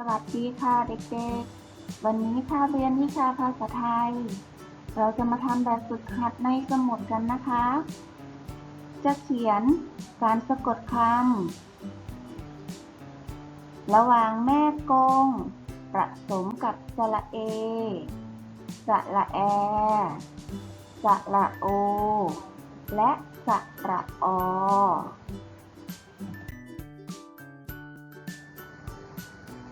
สวัสดีค่ะเด็กๆ วันนี้ค่ะเรียนวิชาภาษาไทย เราจะมาทำแบบฝึกหัดในสมุดกันนะคะ จะเขียนการสะกดคำระหว่างแม่กงผสมกับสระเอสระแอสระโอ และสระอ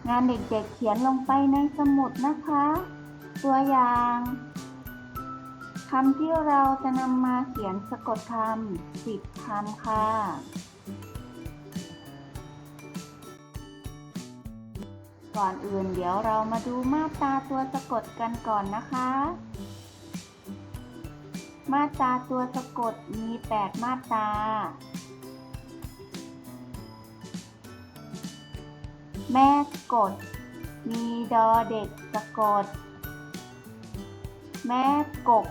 งานเด็กๆเขียนลงไปในสมุดนะคะ ตัวอย่างคำที่เราจะนำมาเขียนสะกดคำสิบคำค่ะก่อนอื่นเดี๋ยวเรามาดูมาตราตัวสะกดกันก่อนนะคะ มาตราตัวสะกดมี 8 มาตรา แม่กด มีดอเด็กสะกด แม่กก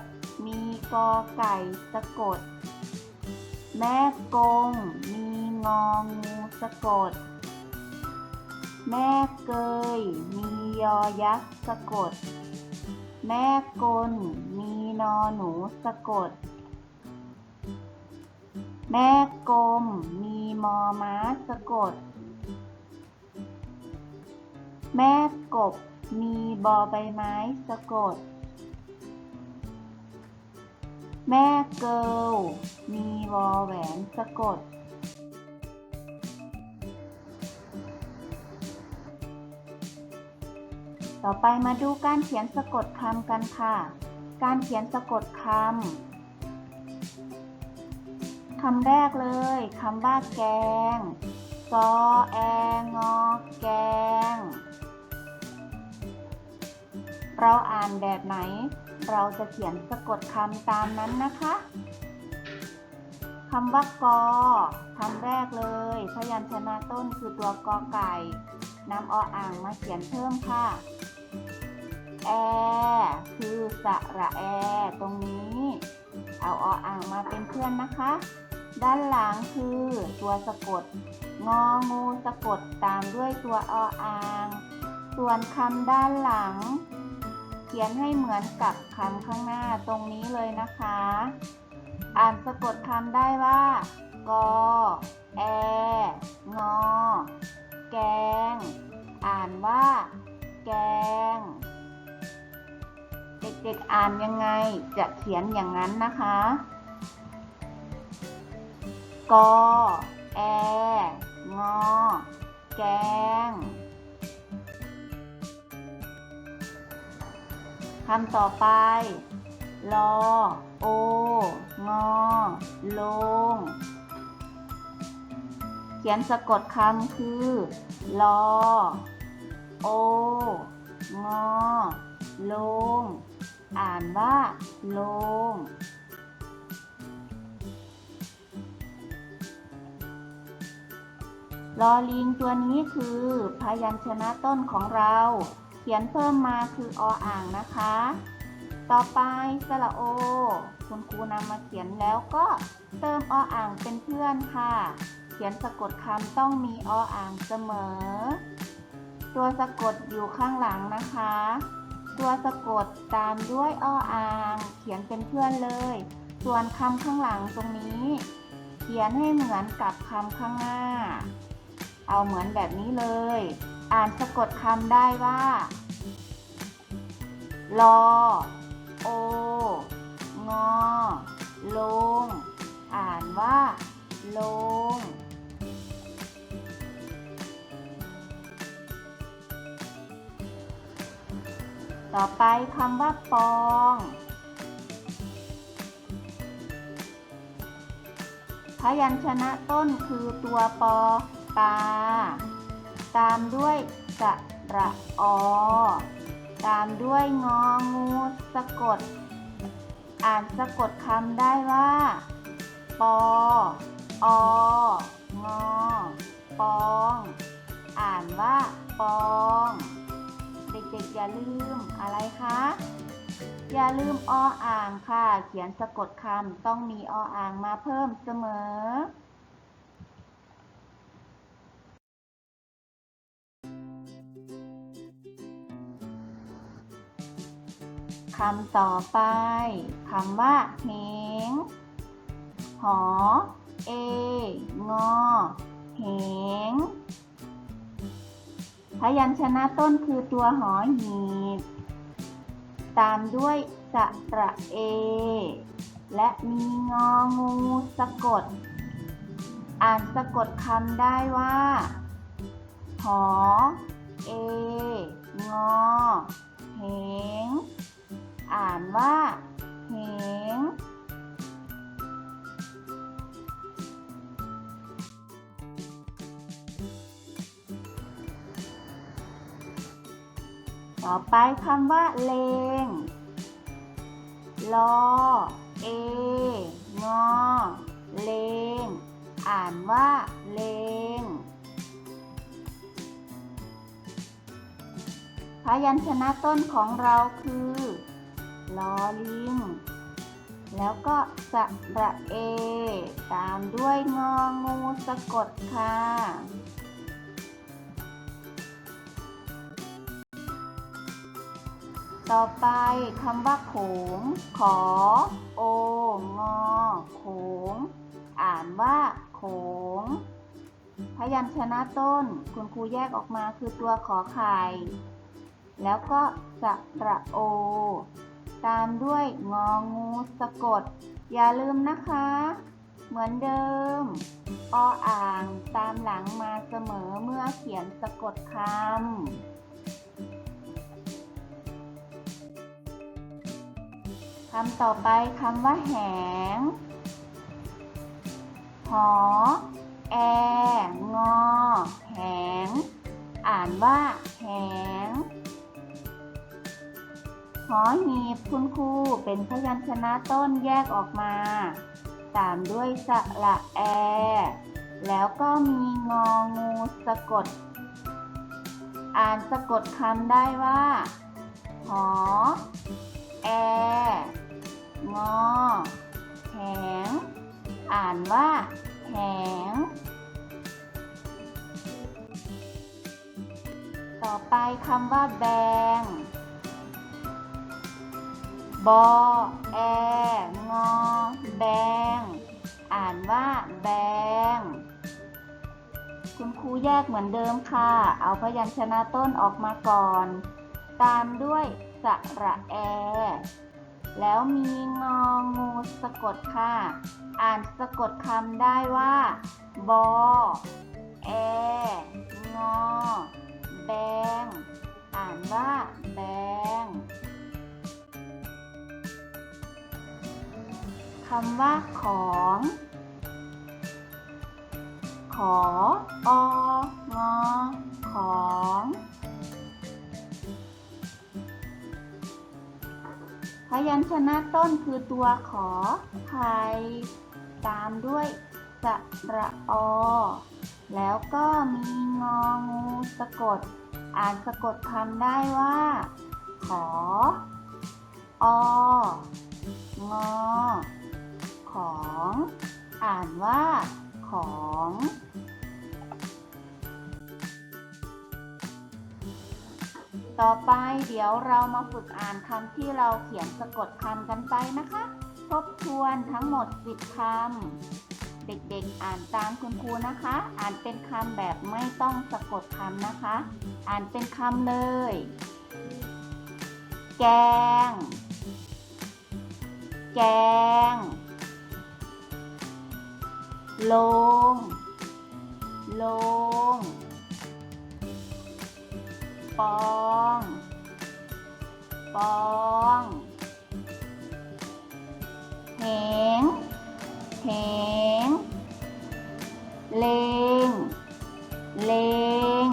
มีกอไก่สะกด แม่กง มีงองูสะกด แม่เกย มียอยักษ์สะกด แม่กล มีนอหนูสะกด แม่กลมมีมอม้าสะกด แม่กบมีบอใบไม้สะกด แม่เกิลมีวอแหวนสะกด ต่อไปมาดูการเขียนสะกดคำกันค่ะ การเขียนสะกดคำ คำแรกเลยคำว่าแกงกอแองอแกง เราอ่านแบบไหน เราจะเขียนสะกดคำตามนั้นนะคะคำว่ากอคำแรกเลย พยัญชนะต้นคือตัวกอไก่นำออ่างมาเขียนเพิ่มค่ะแอคือสระแอ ตรงนี้ เอาออ่างมาเป็นเพื่อนนะคะ ด้านหลังคือตัวสะกด งองูสะกดตามด้วยตัวออ่าง ส่วนคำด้านหลัง ขียนให้เหมือนกับคำข้างหน้าตรงนี้เลยนะคะ อ่านสะกดคำได้ว่า กอ แอ งอ แกง อ่านว่า แกง เด็กๆอ่านยังไงจะเขียนอย่างนั้นนะคะ กอ แอ งอ แกง คำต่อไปลอโองอลง เขียนสะกดคำคือลอโองอลง อ่านว่าลง ลอลิงตัวนี้คือพยัญชนะต้นของเรา ขียนเพิ่มมาคือออ่างนะคะ ต่อไปสระโอ คุณครูนำมาเขียนแล้วก็เติมออ่างเป็นเพื่อนค่ะ เขียนสะกดคำต้องมีออ่างเสมอ ตัวสะกดอยู่ข้างหลังนะคะ ตัวสะกดตามด้วยออ่าง เขียนเป็นเพื่อนเลย ส่วนคำข้างหลังตรงนี้ เขียนให้เหมือนกับคำข้างหน้า เอาเหมือนแบบนี้เลย อ่านสะกดคำได้ว่าลอโองอลง อ่านว่า ลง ต่อไปคำว่าปอง พยัญชนะต้นคือตัวปอปา ตามด้วยสระอ ตามด้วยงองูสะกด อ่านสะกดคำได้ว่า ปอ อ งอ ปอง อ่านว่าปอง เด็กๆอย่าลืมอะไรคะ อย่าลืมออ่างค่ะ เขียนสะกดคำต้องมีออ่างมาเพิ่มเสมอ คำต่อไปคำว่าเหงหอ เอ งอ เหงพยัญชนะต้นคือตัวหอหีบ ตามด้วยสระเอ และมีงองูสะกด อ่านสะกดคำได้ว่า หอ เอ งอ เหง อ่านว่าเหงต่อไปคำว่าเลงลอ เอ งอ เลง อ่านว่าเลง พยัญชนะต้นของเราคือ ลอลิง แล้วก็สระเอ ตามด้วยงองูสะกดค่ะ ต่อไปคำว่าโขง ขอ โอ งอ โขง อ่านว่าโขงพยัญชนะต้นคุณครูแยกออกมาคือตัวขอไข่ แล้วก็สระโอ ตามด้วยงองูสะกด อย่าลืมนะคะ เหมือนเดิม ออ่างตามหลังมาเสมอเมื่อเขียนสะกดคำ คำต่อไปคำว่าแหง หอ แอ งอ แหง อ่านว่าแหง หอหีบคุณครูเป็นพยัญชนะต้นแยกออกมา ตามด้วยสระแอ แล้วก็มีงองูสะกด อ่านสะกดคำได้ว่า หอ แอ งอ แหง อ่านว่าแหง ต่อไปคำว่าแบง บอแองอแบง อ่านว่าแบง คุณครูแยกเหมือนเดิมค่ะ เอาพยัญชนะต้นออกมาก่อน ตามด้วยสระแอ แล้วมีงองูสะกดค่ะ อ่านสะกดคำได้ว่า บอ แอ งอ แบง อ่านว่าแบงำว่าของ ขอองอของ พยัญชนะต้นคือตัวขอไข่ตามด้วยสระอ แล้วก็มีงองูสะกด อ่านสะกดคำได้ว่า ขอ อ งอ ของ อ่านว่า ของ ต่อไปเดี๋ยวเรามาฝึกอ่านคำที่เราเขียนสะกดคำกันไปนะคะ ทบทวนทั้งหมด 10คำ เด็กๆอ่านตามคุณครูนะคะ อ่านเป็นคำแบบไม่ต้องสะกดคำนะคะ อ่านเป็นคำเลย แกง แกง ลงโลง ปอง ปองเหงเหงเลง เลง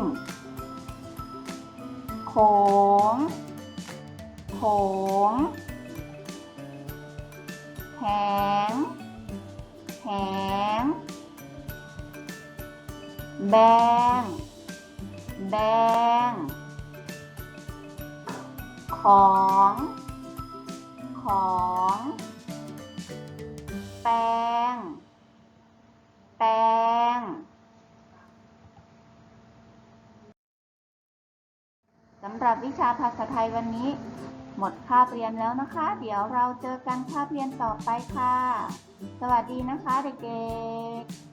โขง โขงแหง แบง แบง ของ ของ แปง แปง สำหรับวิชาภาษาไทยวันนี้ หมดคาบเรียนแล้วนะคะ เดี๋ยวเราเจอกันคาบเรียนต่อไปค่ะ สวัสดีนะคะเด็กๆ